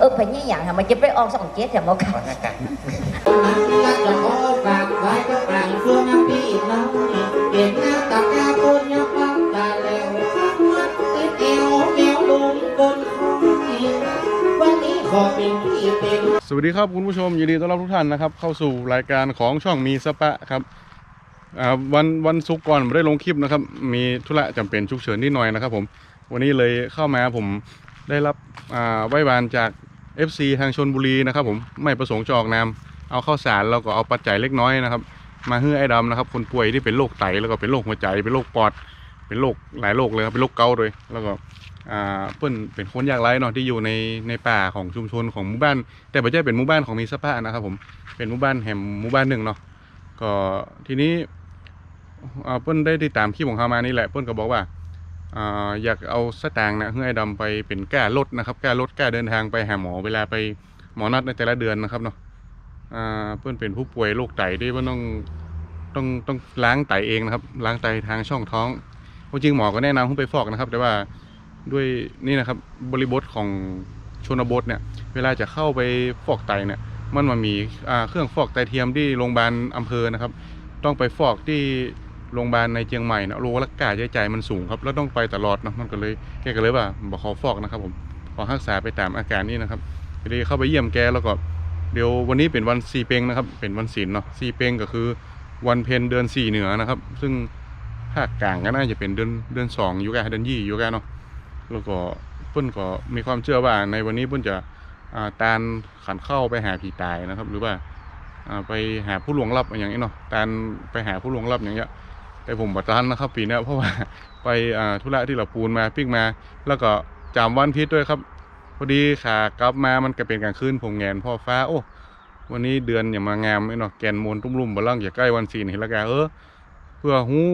เออไปยี่อย่างค่ะมันจะไปออกสองเจ็ดแต่หมอค่ะขอหน้ากากนักจะขอฝากไว้กับอ่างเฟื่องน้ำพี่น้องเปลี่ยนหน้าตาแก้ปุญญาปักตาแล้วมัดติดเอวแมวลุงบนคอวันนี้ขอเป็นพี่เป็นสวัสดีครับคุณผู้ชมยินดีต้อนรับทุกท่านนะครับ เข้าสู่รายการของช่องมีสปะครับอ่าวันวันศุกร์ก่อนไม่ได้ลงคลิปนะครับ มีธุระจำเป็นฉุกเฉินนิดหน่อยนะครับผมวันนี้เลยเข้ามาผม ได้รับอ่าไว้วานจาก FC ทางชนบุรีนะครับ ผมไม่ประสงค์จะออกนามเอาข้าวสารแล้วก็เอาปัจจัยเล็กน้อยนะครับ มาให้ไอ้ดำนะครับ คนป่วยที่เป็นโรคไตแล้วก็เป็นโรคหัวใจเป็นโรคปอด เป็นโรคหลายโรคเลยครับเป็นโรคเกาต์ด้วยแล้วก็อ่าเปิ้นเป็นคนยากไร้เนาะที่อยู่ในในป่าของชุมชนของหมู่บ้าน แต่ไม่ใช่เป็นหมู่บ้านของมีสภานะครับ ผมเป็นหมู่บ้านแห่งหมู่บ้านหนึ่งเนาะก็ทีนี้อ่าเปิ้นได้ติดตามคลิปของเขามานี่แหละเปิ้นก็บอกว่า อยากเอาสตางค์นะเพื่อไอ้ดำไปเป็นแก้รถนะครับแก้รถแก้เดินทางไปหาหมอเวลาไปหมอนัดในแต่ละเดือนนะครับเนาะอ่าเปิ้นเป็นผู้ป่วยโรคไตที่ว่าต้องต้องต้องล้างไตเองนะครับ ล้างไตทางช่องท้องความจริงหมอก็แนะนำให้ไปฟอกนะครับ แต่ว่าด้วยนี่นะครับบริบทของชนบทเนี่ย เวลาจะเข้าไปฟอกไตเนี่ย มันมามีเครื่องฟอกไตเทียมที่โรงพยาบาลอำเภอนะครับ ต้องไปฟอกที่ โรงพยาบาลในเชียงใหม่นะโลละค่าใช้จ่ายมันสูงครับ แล้วต้องไปตลอดเนาะมันก็เลยแกก็เลยว่าบอกขอฟอกนะครับผมขอรักษาไปตามอาการนี้นะครับก็เลยเข้าไปเยี่ยมแกแล้วก็เดี๋ยววันนี้เป็นวันสีเปงนะครับเป็นวันศีลเนาะสีเปงก็คือวันเพ็ญเดือนสี่เหนือนะครับ ซึ่งภาคกลางก็น่าจะเป็นเดือนเดือนสองอยู่แกเดือนยี่อยู่แกเนาะแล้วก็เปิ้นก็มีความเชื่อว่าในวันนี้เปิ้นจะาตานขันเข้าไปหาผีตายนะครับ หรือว่าอ่าไปหาผู้หลวงลับอย่างนี้เนาะตานไปหาผู้หลวงลับอย่างเงี้ย แต่ผมบัตรานนะครับปีนี้เพราะว่าไปอ่าธุระที่เราปูนมาปิ้งมา แล้วก็จามวันพิษด้วยครับพอดีขากลับมามันก็เป็นกลางคืนผมแงนพ่อฟ้าโอ้วันนี้เดือนอย่ามางามไอ้เนาะแกนมนตุ้มลุ่มบลังอย่าใกล้วันศีลเห็นแล้วแกเออเพื่อหู้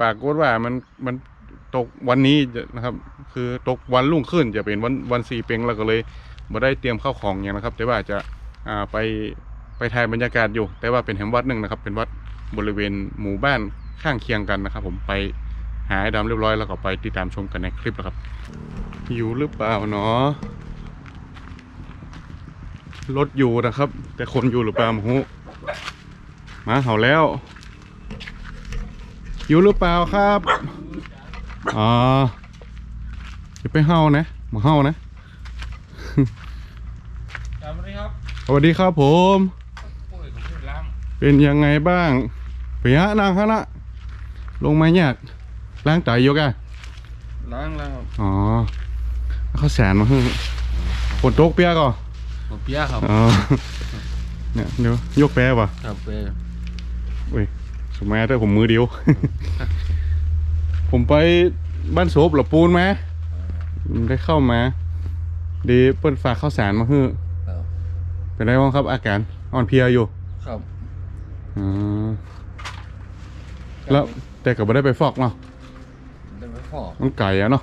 ปากฏว่ามันมันตกวันนี้นะครับ คือตกวันรุ่งขึ้นจะเป็นวันวันสีเปงแล้วก็เลยบ่ได้เตรียมข้าวของอย่างนะครับ แต่ว่าจะอ่าไปไปถ่ายบรรยากาศอยู่ แต่ว่าเป็นแห่งวัดหนึ่งนะครับ เป็นวัดบริเวณหมู่บ้าน ข้างเคียงกันนะครับ ผมไปหาไอ้ดำเรียบร้อยแล้วก็ไปติดตามชมกันในคลิปแล้วครับอยู่หรือเปล่าเนาะรถอยู่นะครับ แต่คนอยู่หรือเปล่าไมฮูมาเห่าแล้ว อยู่หรือเปล่าครับอ๋อจะไปเห่านะมาเห่านะสวัสดีครับสวัสดีครับผมโอ้ยผมพูดล้างเป็นยังไงบ้างเปียะนางคณะ ลงมาเนี่ยล้างไตอยกอะล้างแล้วครับอ๋อเขาแสนมาให้ฝนตกเปียกอะผมเปียครับอ๋อเนี่ยเดี๋ยวยกแปรป่ะครับเปเว้ยสมัยแต่ผมมือเดียว ผมไปบ้านโศบหลับปูนมาได้เข้ามาดีเปิ้นฝากข้าวสารมาให้ครับเป็นไรบ้างครับ อาการอ่อนเพลียอยู่ ครับอ๋อแล้ว แต่ก็ไม่ได้ไปฟอกเนาะได้ไปฟอกมันไก่อะเนาะ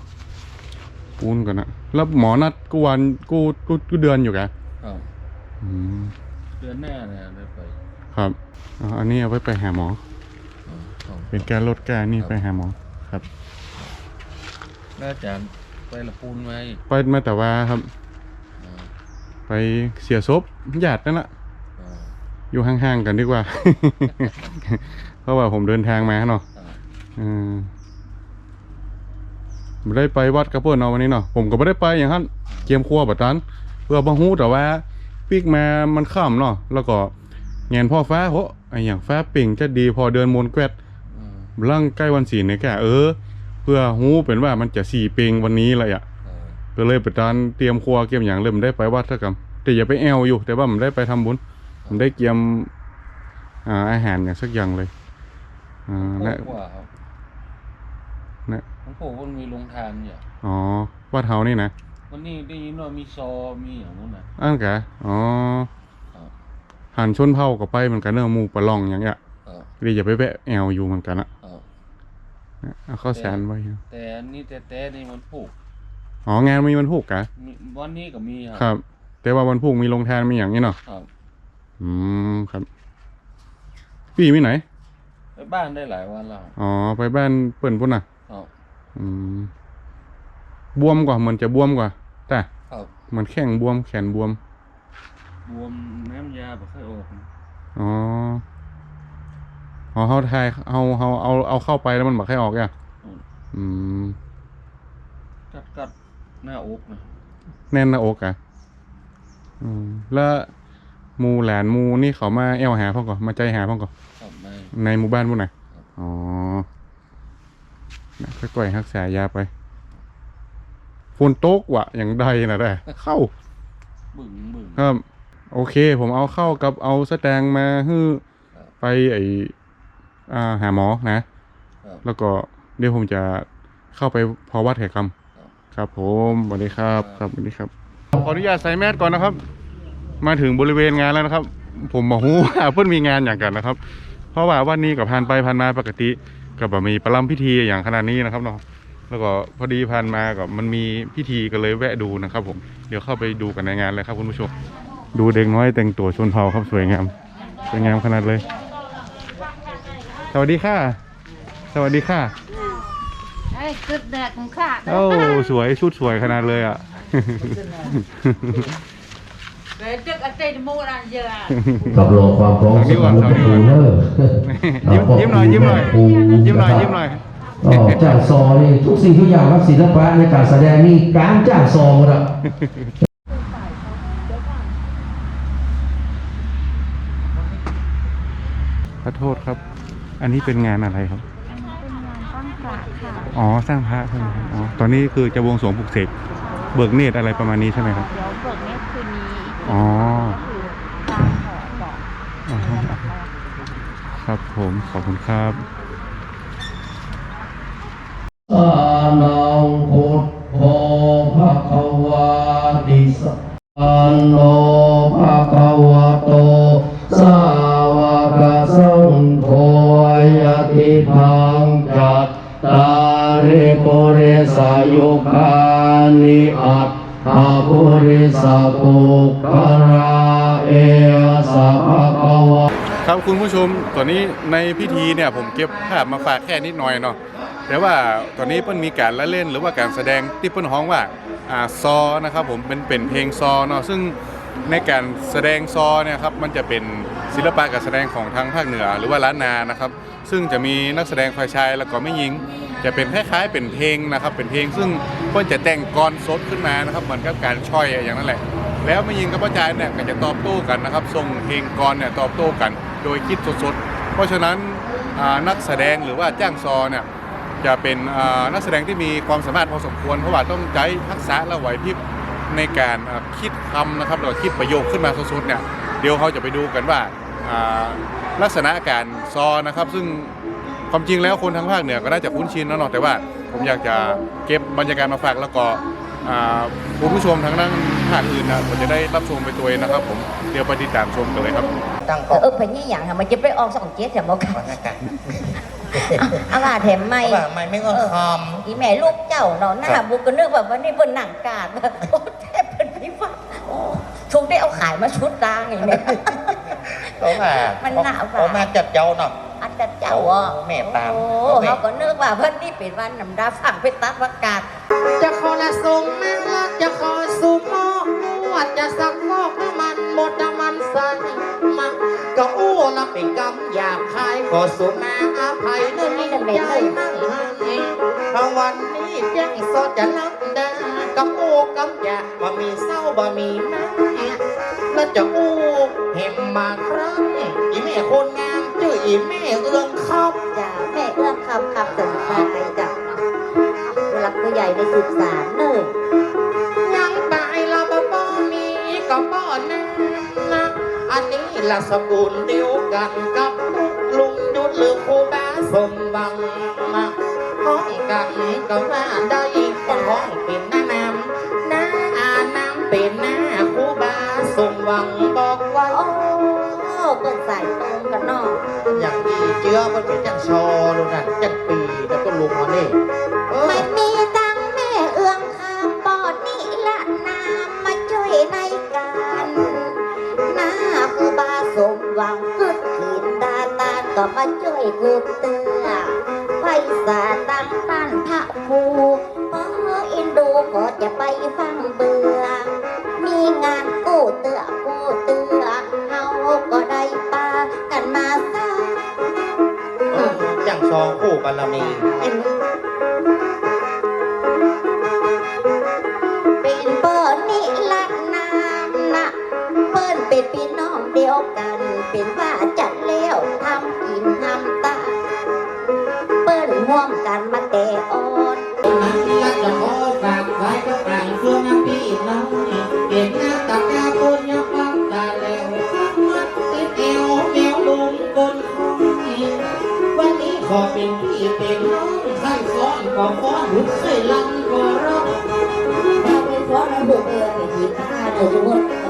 ปูนกันนะแล้วหมอนัดกูวันกูกูกูเดือนอยู่แกครับอืมเดือนหน้าเนี่ยได้ไปครับอ๋ออันนี้เอาไว้ไปหาหมออ๋อครับเป็นการลดการนี่ไปหาหมอครับแล้วอาจารย์ไปละปูนไหมไปมาแต่ว่าครับอ๋อไปเสียศพญาตินั่นแหละอ๋ออยู่ห่างๆกันดีกว่า เพราะว่าผมเดินทางมาเนาะ อืมไม่ได้ไปวัดกระเพื่อนเนาะวันนี้เนาะผมก็ไม่ได้ไปอย่างนั้นเกียมครัวแบบนั้นเพื่อบังฮู้แต่ว่าปีกแมามันข้ามเนาะแล้วก็แงนพ่อฟ้าโหไออย่างฟ้าปิ่งจะดีพอเดินมนแกวดร่างใกล้วันศีลเนี่ยแกเออ เพื่อฮู้เป็นว่ามันจะสี่เปิงวันนี้เลยอะก็เลยไปตานเตรียมครัวเกียมอย่างเริ่มได้ไปวัดเท่ากันแต่อย่าไปแอวอยู่ แต่ว่ามันได้ไปทำบุญผมได้เกียมอาอาหารอย่างสักอย่างเลยอ่าและ นะของผมมันมีโรงทานเนี่ยอ๋อวัดเฮานี่นะวันนี้ได้ยินว่ามีซอมีอย่างนู้นนะอ้านกะอ๋อครับหันชนเผ่ากับไปเหมือนกันเนอะหมูปลาล่องอย่างเงี้ยครับเดี๋ยวอย่าไปแวะแอวอยู่เหมือนกันอะครับเอาข้าวแสนไว้ครับแต่อันนี้แต่แต่นี่มันผูกอ๋องานมีวันพุกกะมีวันนี้ก็มีคครัรับ แต่ว่าวันพุกมีลงทานมีอย่างนี้เนาะครับอืมครับ พี่มีไหน ไปบ้านได้หลายวันแล้วอ๋อไปบ้านเปิ่นพุ่นน่ะครับ อืมบวมกว่าเหมือนจะบวมกว่า แต่ครับเหมือนแข้งบวมแขนบวม บวมน้ำยาบ่ค่อยออกอ๋ออ๋อเขาทายเอาเอาเอาเอาเข้าไปแล้วมันบอกให้ออกอะอืมกัดกัดหน้าอกนะแน่นหน้าอกอะอืมแล้วหมูหลานหมูนี่เขามาแอวหาพ่อก่อนมาใจหาพ่อก่อนขับในในหมู่บ้านพุ่นน่ะอ๋อ นะค่อยๆรักษายาไปฝนตกว่ะอย่างใดนะได้ เข้าบึ้งบึ้งครับ โอเค ผมเอาเข้ากับเอาสแตงมาฮื้อไปไออ่าหาหมอนะครับแล้วก็เดี๋ยวผมจะเข้าไปพอวัดแห่คำครับ ผมสวัสดีครับครับสวัสดีครับขออนุญาตใส่แมสก่อนนะครับ มาถึงบริเวณงานแล้วนะครับ ผมบอกว่าเพิ่นมีงานอย่างกันนะครับ เพราะว่าวันนี้กับผ่านไปผ่านมาปกติ กับแบบมีประลัมพิธีอย่างขนาดนี้นะครับเนาะแล้วก็พอดีผ่านมากับมันมีพิธีก็เลยแวะดูนะครับ ผมเดี๋ยวเข้าไปดูกันในงานเลยครับคุณผู้ชมดูเด็กน้อยแต่งตัวชนเผ่าครับสวยงามสวยงามขนาดเลย สวัสดีค่ะ สวัสดีค่ะไอ้กึดแดกของข้าโอ้สวยชุดสวยขนาดเลยอะ เกิดจึกอันเตนโมรันเยอะกับโลความพร้อมสวัสดีก่อนสวัสดีก่อนเนอร์ยิ้มยิ้มหน่อยยิ้มหน่อยยิ้มหน่อยยิ้มหน่อยก็จ้างซอนี่ทุกสิ่งทุกอย่างครับศิลปะในการแสดงนี่การจ้างซอหมดอะ ขอโทษครับ อันนี้เป็นงานอะไรครับเป็นงานตั้งศาลค่ะอ๋อ สร้างพระใช่ไหมครับ อ๋อ ตอนนี้คือจะบวงสรวงปลุกเสก เบิกเนตรอะไรประมาณนี้ใช่ไหมครับ เดี๋ยวเบิกเนตรคืนนี้ อ๋อก็คือการขอบอกอ๋อในระดับแรกครับผมขอบคุณครับ อนนี้ในพิธีเนี่ยผมเก็บภาพมาฝากแค่นิดหน่อยเนาะแต่ว่าตอนนี้เปิ้นมีการละเล่นหรือว่าการแสดงที่เปิ้นฮ้องว่าอ่าซอนะครับผมเป็นเป็นเพลงซอเนาะซึ่งในการแสดงซอเนี่ยครับมันจะเป็นศิลปะการแสดงของทางภาคเหนือหรือว่าล้านนานะครับ ซึ่งจะมีนักแสดงฝ่ายชายแล้วก็ไม่หญิง จะเป็นคล้ายๆเป็นเพลงนะครับ เป็นเพลงซึ่งเปิ้นจะแต่งกลอนสดขึ้นมานะครับเหมือนกับการช่อยอย่างนั้นแหละ แล้วไม่ยิงกับพ่อจายเนี่ยก็จะตอบโต้กันนะครับส่งเพลงกรเนี่ยตอบโต้กัน โดยคิดสดๆ เพราะฉะนั้นนักแสดงหรือว่าจ้างซอเนี่ยจะเป็นนักแสดงที่มีความสามารถพอสมควร เพราะว่าต้องใช้ทักษะและไหวพริบในการคิดคำนะครับหรือว่าคิดประโยคขึ้นมาสุดๆเนี่ยเดี๋ยวเขาจะไปดูกันว่าลักษณะการซอนะครับ ซึ่งความจริงแล้วคนทางภาคเหนือก็น่าจะคุ้นชินแล้วเนาะแต่ว่าผมอยากจะเก็บบรรยากาศมาฝากแล้วก็คุณผู้ชมทางด้านภาคอื่นนะผมจะได้รับชมไปตัวเองนะครับผม ดี๋ยวไปติดตามชมกันเลยครับตั้งเออเออไปนี่อย่างค่ะมันจะไปออกสองเจ็ดแถมเอาค่ะก่อนนะกันเอาว่าแถมไม่ว่าไม่ไม่ก็คอมอีแม่ลูกเจ้าเนาะหน้าบุกก็นึกว่าวันนี้เปิ้นหนังกาดโอ้แทบเป็นพิฟังโอ้ทุกได้เอาขายมาชุดตางอย่างเนี้ยเขาว่ามันหนาวกว่าเขามาจัดเจ้าเนาะอันจะเจ้าอะโอ้แม่ตามโอ้โอเคเขาก็นึกว่าเพิ่นนี่เป็นวันนำดาฝั่งไปตัดวักกาดจะขอละส่งแม่ละจะขอสุโมวัดจะสักฟอกน้ำ มันหมดน้ำมันใส่มาก็อู้ละเป็นกำหยาบคายขอสุนาอภัยเนื่องในใจนั่งให้เพราะวันนี้แจ้งสดจะลับดากับอู้กำหยาบ่มีเศร้าบ่มีแม่แล้วจะอู้เห็มมาครั้งอีแม่คนงามชื่ออีแม่เอื้องคอบจ้าแม่เอื้อมคำคำสมชายจ้ะผู้หลักผู้ใหญ่ได้สืบสารเนอะ ก็บ่แน่นะอันนี้ละสกุลเดียวกันกับลุงยุดหรือครูบาสมหวังมาห้องกันก็ว่าได้คนห้องเป็นหน้านำหน้าอาน้ำเป็นหน้าครูบาสมหวังบอกว่าโอ้เปิดสายตรงกันเนาะอย่างดีเจือมันเป็นจังชอลูกนั่นจังปีแล้วก็ลุงมานี่เออไม่มี ก็มาช่วยกูเตือไปสาตั้งต้านพระครูหออินดูก็จะไปฟังเบื่อ มีงานกู้เตือกู้เตือเฮาก็ได้ปากันมาซะ จังสองคู่บารมี เอ็ ตันนักเรีจะขอฝากไว้กับต่าเพื่อนพี่น้องเก่งหน้าตัคนยับปักตาแล้วมัดติดเอวแมวลุมกลนวันนี้ขอเป็นพี่เป็นน้องใครฟ้อนก็ฟ้อนหุ่ใส่ลังก็รักงถ้าเป็นฟ้อนแล้บุกเอวไปทีข้าเดี๋ยทุกคน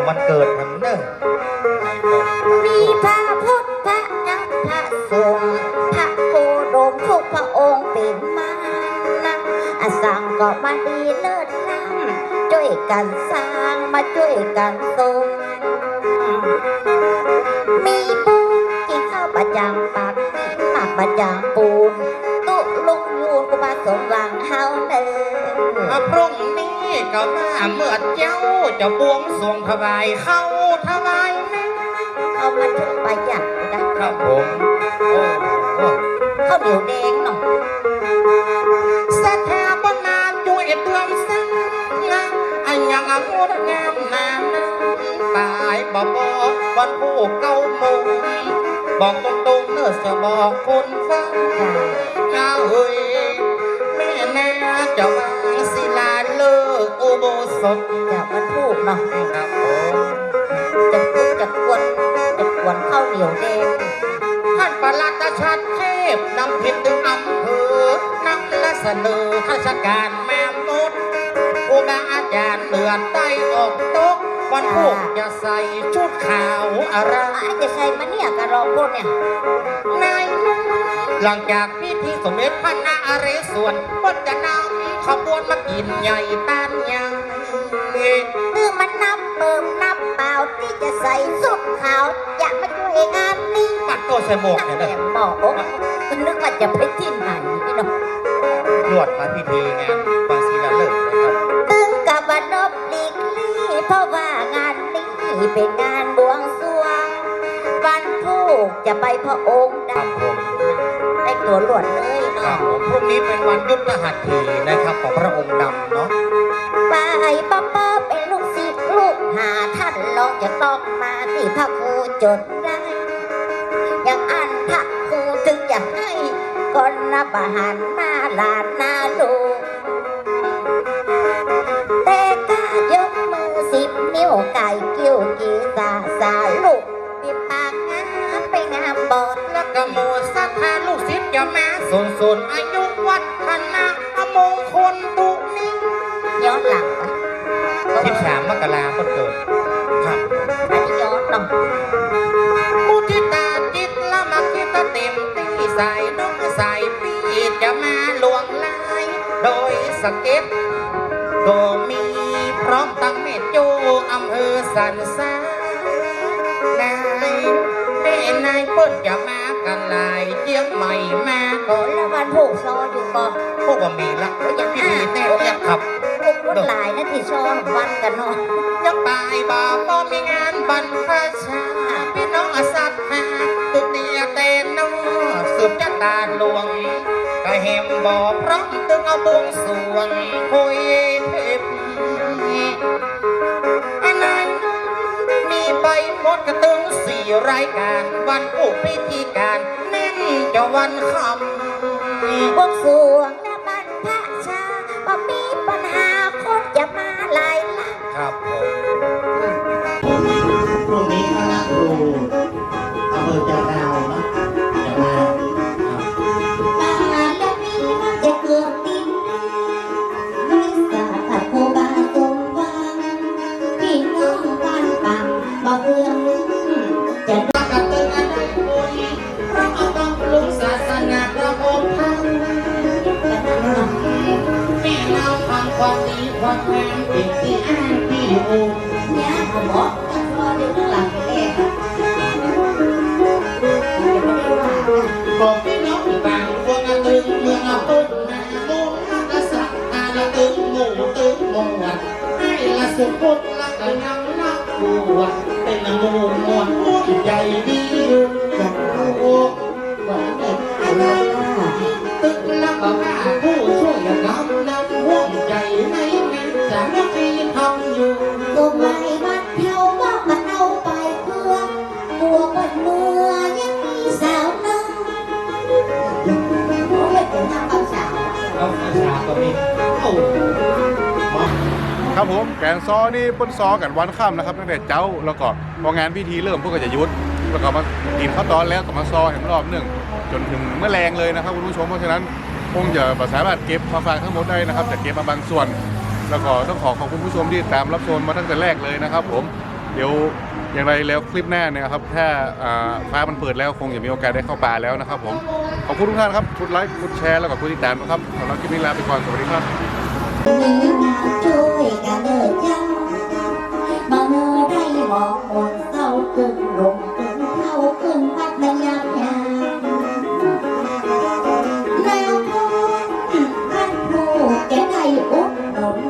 ำวันเกิดมันเนอะมีพระพุทธพระนักพระสงฆ์พระโคดมทุกพระองค์เป็นมานะอสังก็มาดีเลิศล้ำช่วยกันสร้างมาช่วยกันสมมีบุญที่เข้าประจำปากหมากประจำปุ ก็มาเมื่อเจ้าจะบวงสรวงถวายเข้าถวายเข้ามาถึงไปอยากนะครับผมโอ้โอ้ข้าเหนียวแดงเนาะสถาปนนาอยู่ไอ้ตัวสังนะอันยังอังดงามนานตายบ่บ่วันผู้เก่ามุงบอกตรงตๆเนอะจะบอกคนฟังเอาเฮ้ยแม่แน่จะมา โบสถจะมันพูดเนาะครับผมจะพูดจะกวนจะกวนข้าวเหนียวแดงท่านประหลัดชัดเทพนำผิดถึงอำเภอนำและเสนอข้าราชการแม่มดครูบาอาจารย์เดือนใต้ออกตกวันพวกจะใส่ชุดขาวอะไรอาจจะใส่มาเนี่ยกระรองพวกเนี่ยนายหลังจากพิธีสมเด็จพระนา เรศวรก็จะนำขบวนมากินใหญ่ต้านใหญ่คือมันนับเบิ่มนับเปล่าที่จะใส่สุดขาวอยากมาช่วยงานนี้ปัดตัวใส่หมวกเนี่ยนะมบอกคุณนึกว่าจะไปที่ไหนพี่น้องลวดมาพิธีงานปาศิลาฤกษ์นะครับตึงกับว่านบลีกลี่เพราะว่างานนี้เป็นงานบวงสรวงวันพูกจะไปพระองค์ได้รับผมได้ตัวหลวดเลย ครับผมพรุ่งนี้เป็นวันยุทธหัตถีนะครับของพระองค์ดำเนาะไปป้าป้าเป็นลูกศิษย์ลูกหาท่านลองจะต้องมาที่พระครูจดได้อย่างอันพระครูถึงอยากให้ก่อนนับอาหารหน้าลานหน้าลูกแต่กายกมือสิบนิ้วไก่กิ้วกีตาสาลูกปิดปากงามไปงามบอดแล้วก็มู จะมาส่วนส่วนอายุวัฒนะมงคลตุนี้ย้อนหลังไปก็สิบว่าสามมกราคมเกิดครับอันนี้ย้อนเนาะมุทิตาจิตละมักคิตเต็มที่ใส่น้องใส่ปีจะมาหลวงลายโดยสเก็ตก็มีพร้อมตั้งเมตโจอำเภอสันทรายนายแม่นายเปิ้นจะมา กันหลายเจียงใหม่มาโอ้แล้ววันผูกซออยู่ก่อนพวกว่ามีละก็ยังพิธีแน่เรียบขับพวกคนหลายนะที่ชอบวันกันเนาะยังตายบ่าก็มีงานบรรพชาพี่น้องอสัตหาตึกเตียเตนนอสืบจักตาหลวงก็เห็มบ่อพร้อมตึงเอาบวงสวงคุยเทพ กระตึงสี่รายการวันผูกพิธีการแน่นจะวันคำพวงสวงและบรรพชาบ่มีปัญหาคนจะมาหลายลังครับผมพรุ่งนี้คณะครูอำเภอจะดา สุพุทธละก็ยังนักบว ครับผมแกงซอนี่เปิ้นซ้อกันวันค่ำนะครับตั้งแต่เจ้าแล้วก็พองานพิธีเริ่มพวกก็จะยุดแล้วก็มากินข้าวตอนแล้วก็มาซ้อเห็นรอบหนึ่งจนถึงเมื่อแรงเลยนะครับคุณผู้ชมเพราะฉะนั้นคงจะประสามารถเก็บมาฝากทั้งหมดได้นะครับแต่เก็บมาบางส่วน แล้วก็ต้องขอขอบคุณผู้ชมที่ตามรับชมมาตั้งแต่แรกเลยนะครับ ผมเดี๋ยวอย่างไรแล้วคลิปหน้าเนี่ยครับถ้าฟ้ามันเปิดแล้วคงจะมีโอกาสได้เข้าป่าแล้วนะครับ ผมขอบคุณทุกท่านครับกดไลค์กดแชร์แล้วก็กดติดตามนะครับสำหรับคลิปนี้ลาไปก่อนสวัสดีครับ Oh.